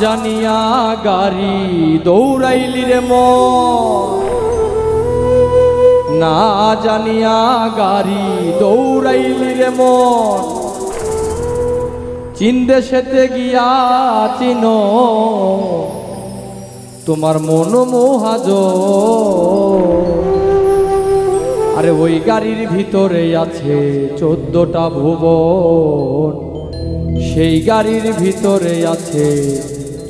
জানিয়া গাড়ি দৌড়াইলি রে মন না জানিয়া গাড়ি দৌড়াইলি রে মন চীন দেশেতে গিয়া চিন। তোমার মন মোহাজ। আরে ওই গাড়ির ভিতরে আছে চোদ্দটা ভুবন। সেই গাড়ির ভিতরে আছে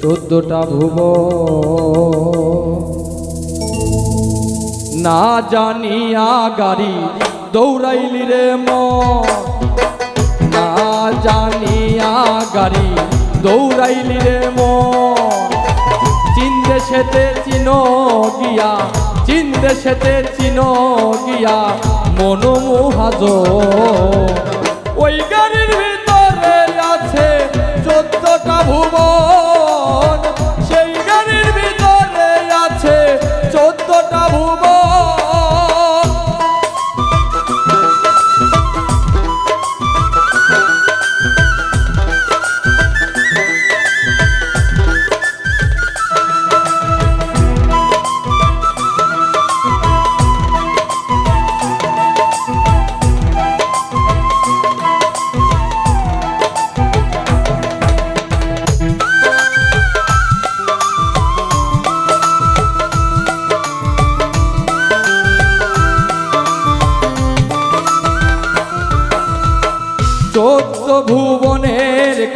চোদ্দটা ভুবন। না জানিয়া গাড়ি দৌড়াইলি রে ম না জানিয়া গাড়ি দৌড়াইলি রে ম চীন দেশেতে চিনো গিয়া, চীন দেশেতে চিনো গিয়া মনোমোহাজ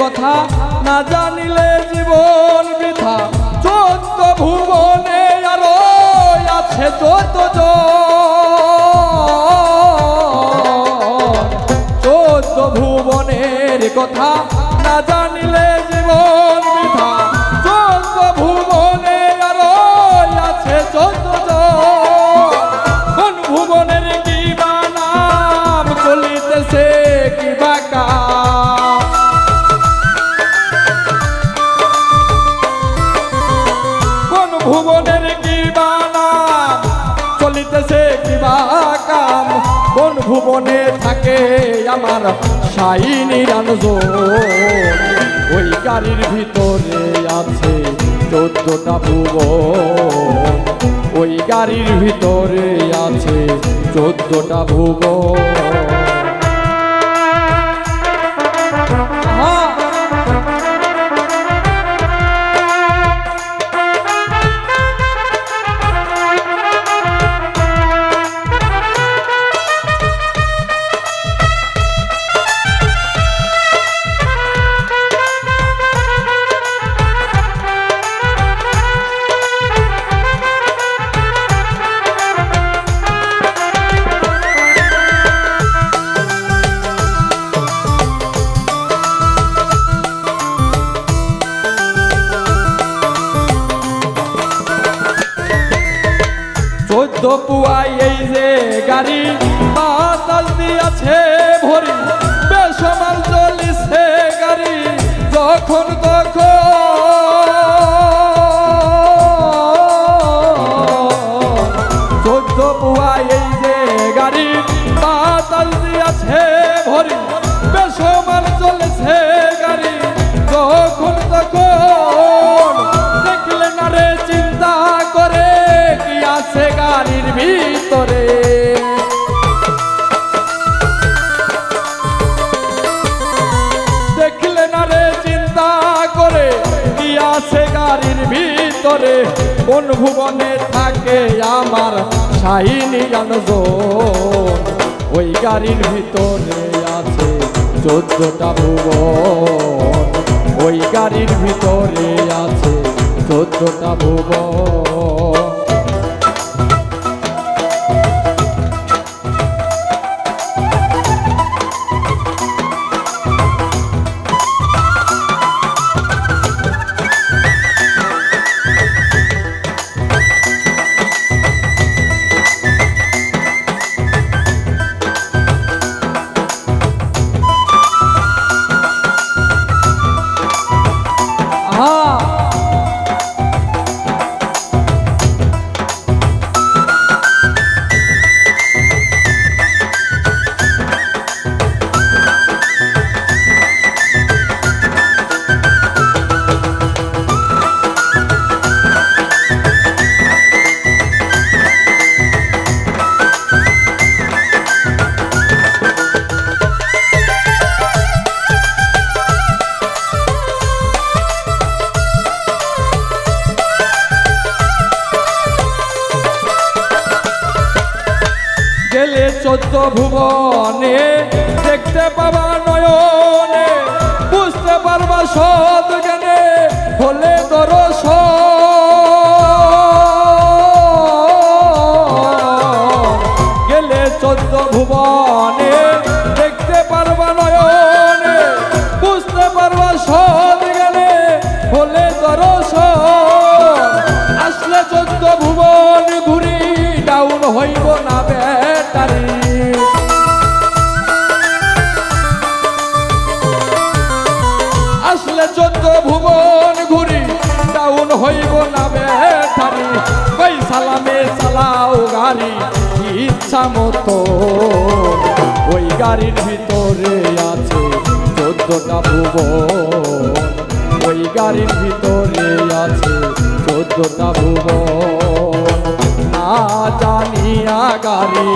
কথা না জানিলে জীবন বৃথা। চোদ্দ ভুবনে আরও আছে চোদ্দ কোন ভুবনের কি বা নাম চলিতেছে কাম। কোন ভুবনে থাকে আমার সাই সাইনি ওই গাড়ির ভিতরে আছে চোদ্দটা ভুবন। ওই গাড়ির ভিতরে আছে চোদ্দটা ভুবন। পুয়াই এই যে গাড়ি বাতাস দিয়াছে ভরি। কোন ভুবনে থাকে আমার শাহিনী গানজন ওই গাড়ির ভিতরে আছে চোদ্দটা ভুবন। ওই গাড়ির ভিতরে আছে চোদ্দটা ভুবন। চোদ্দ ভুবনে দেখতে পাবা নয়নে, বুঝতে পারবা সদ জ্ঞানে হলে দরস গেলে চোদ্দ ভুবনে দেখতে পারবা নয়নে, বুঝতে পারবা সদ জ্ঞানে হলে দরস ওই গাড়ির ভিতরে আছে চোদ্দটা ভুবন। ওই গাড়ির ভিতরে আছে চোদ্দটা ভুবন। না জানিয়া গাড়ি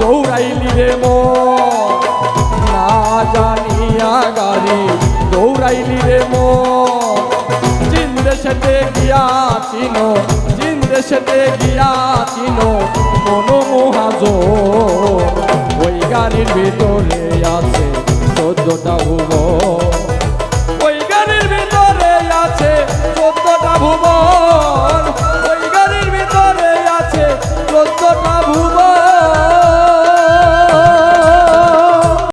দৌড়াইলি রে মন। না জানিয়া গাড়ি দৌড়াইলি রে মন। দেশেতে গিয়া চিনো চিন দেশেতে গিয়া চিনো মনোমোহাজ ওই গাড়ির ভিতরে আছে চোদ্দটা ভুবন।